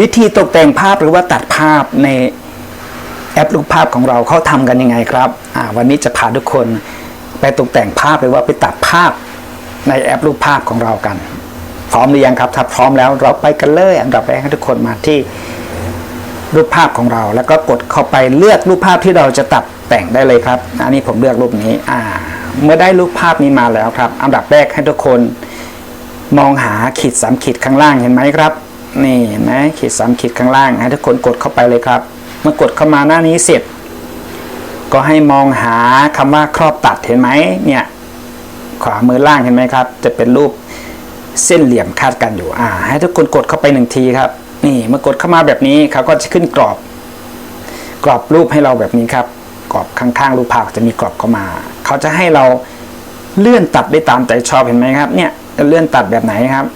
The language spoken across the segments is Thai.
วิธีตกแต่งภาพหรือว่าตัดภาพในแอปรูปภาพของเราเขาทำกันยังไงครับวันนี้จะพาทุกคนไปตกแต่งภาพหรือว่าไปตัดภาพในแอปรูปภาพของเรากัน พร้อมหรือยังครับ ถ้าพร้อมแล้วเราไปกันเลย อันดับแรกให้ทุกคนมาที่รูปภาพของเรา แล้วก็กดเข้าไปเลือกรูปภาพที่เราจะตัดแต่งได้เลยครับ อันนี้ผมเลือกรูปนี้อ่า เมื่อได้รูปภาพนี้มาแล้วครับ อันดับแรกให้ทุกคนมองหาขีดสามขีดข้างล่างเห็นไหมครับ นี่นไหมขีดสามขีดข้างล่างให้ทุกคนกดเข้าไปเลยครับ เมื่อกดเข้ามาหน้านี้เสร็จ ก็ให้มองหาคำว่าครอบตัดเห็นไหมเนี่ย ขวามือล่างเห็นไหมครับ จะเป็นรูปเส้นเหลี่ยมคาดกันอยู่อ่า ให้ทุกคนกดเข้าไปหนึ่งทีครับ นี่เมื่อกดเข้ามาแบบนี้เขาก็จะขึ้นกรอบ กรอบรูปให้เราแบบนี้ครับ กรอบข้างๆรูปภาพจะมีกรอบเข้ามา เขาจะให้เราเลื่อนตัดได้ตามใจชอบเห็นไหมครับ เนี่ยเลื่อนตัดแบบไหนครับ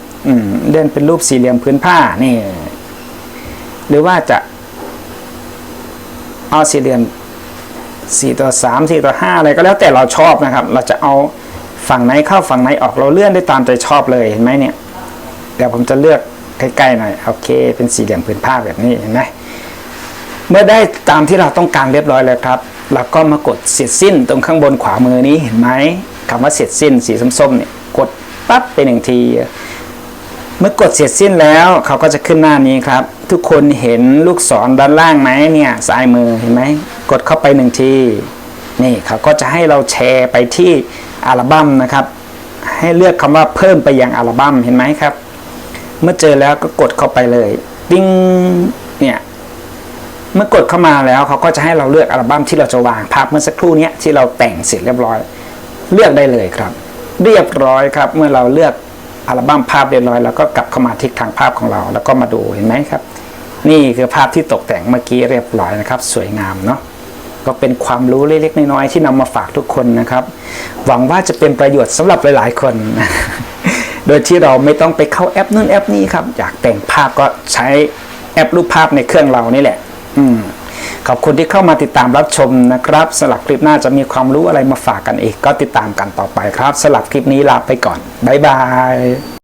เลื่อนเป็นรูปสี่เหลี่ยมพื้นผ้านี่ หรือว่าจะเอาสี่เหลี่ยมสี่ต่อสามสี่ต่อห้าอะไรก็แล้วแต่เราชอบนะครับ เราจะเอาฝั่งไหนเข้าฝั่งไหนออกเราเลื่อนได้ตามใจชอบเลยเห็นไหมเนี่ยเดี๋ยวผมจะเลือกใกล้ๆหน่อยโอเค เป็นสี่เหลี่ยมพื้นผ้าแบบนี้เห็นไหมเมื่อได้ตามที่เราต้องการเรียบร้อยแล้วครับเราก็มากดเสร็จสิ้นตรงข้างบนขวามือนี้เห็นไหมคำว่าเสร็จสิ้นสีส้มๆเนี่ยกดปั๊บไปหนึ่งที เมื่อกดเสร็จสิ้นแล้วเขาก็จะขึ้นหน้านี้ครับ ทุกคนเห็นลูกศรด้านล่างไหมเนี่ยซ้ายมือเห็นไหมกดเข้าไปหนึ่งทีนี่เขาก็จะให้เราแชร์ไปที่อัลบั้มนะครับ ให้เลือกคำว่าเพิ่มไปยังอัลบั้มเห็นไหมครับ เมื่อเจอแล้วก็กดเข้าไปเลยติ้งเนี่ยเมื่อกดเข้ามาแล้วเขาก็จะให้เราเลือกอัลบั้มที่เราจะวางภาพเมื่อสักครู่นี้ที่เราแต่งเสร็จเรียบร้อย เลือกได้เลยครับ เรียบร้อยครับ เมื่อเราเลือก อัลบั้มภาพเรียบร้อยแล้วก็กลับเข้ามาที่ทางภาพของเรา แล้วก็มาดูเห็นไหมครับ นี่คือภาพที่ตกแต่งเมื่อกี้เรียบร้อยนะครับ สวยงามเนาะก็เป็นความรู้เล็กๆน้อยๆที่นำมาฝากทุกคนนะครับ หวังว่าจะเป็นประโยชน์สำหรับหลายๆคน โดยที่เราไม่ต้องไปเข้าแอปนู่นแอปนี้ครับ อยากแต่งภาพก็ใช้แอปรูปภาพในเครื่องเรานี่แหละ อืม อบคุณที่เข้ามาติดตามรับชมนะครับสลับคลิปหน้าจะมีความรู้อะไรมาฝากกันอีก ก็ติดตามกันต่อไปครับสลับคลิปนี้ลาไปก่อน บ๊ายบาย